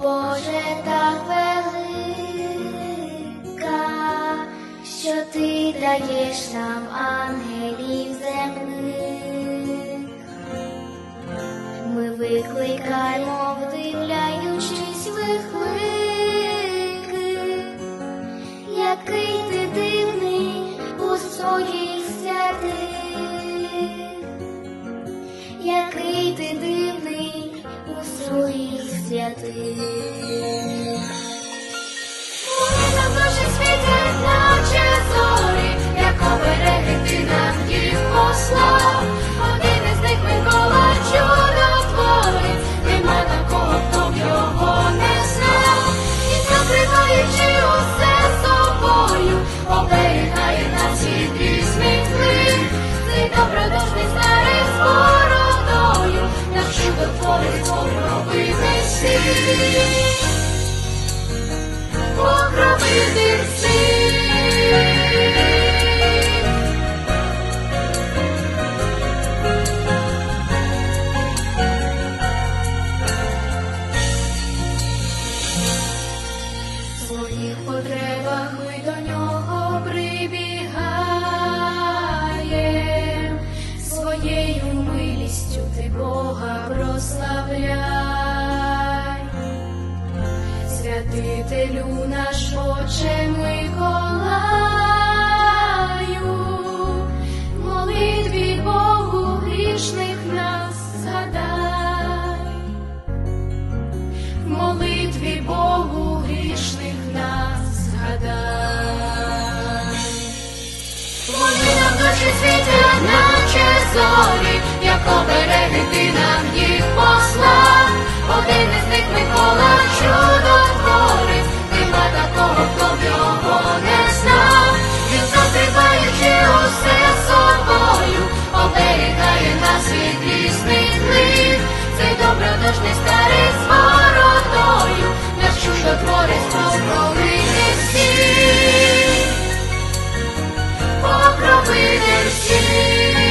Боже, так велика, що ти даєш нам ангелів земних. Ми викликаємо, вдивляючись виклики, який ти дивний у своїх святих, який ти дивний у своїх покровитель всіх. Покровитель Святителю наш Отче Миколаю, молитві Богу грішних нас згадай, молитві Богу грішних нас згадай. Вони нам душі світять, наче зорі, як обереги ти Música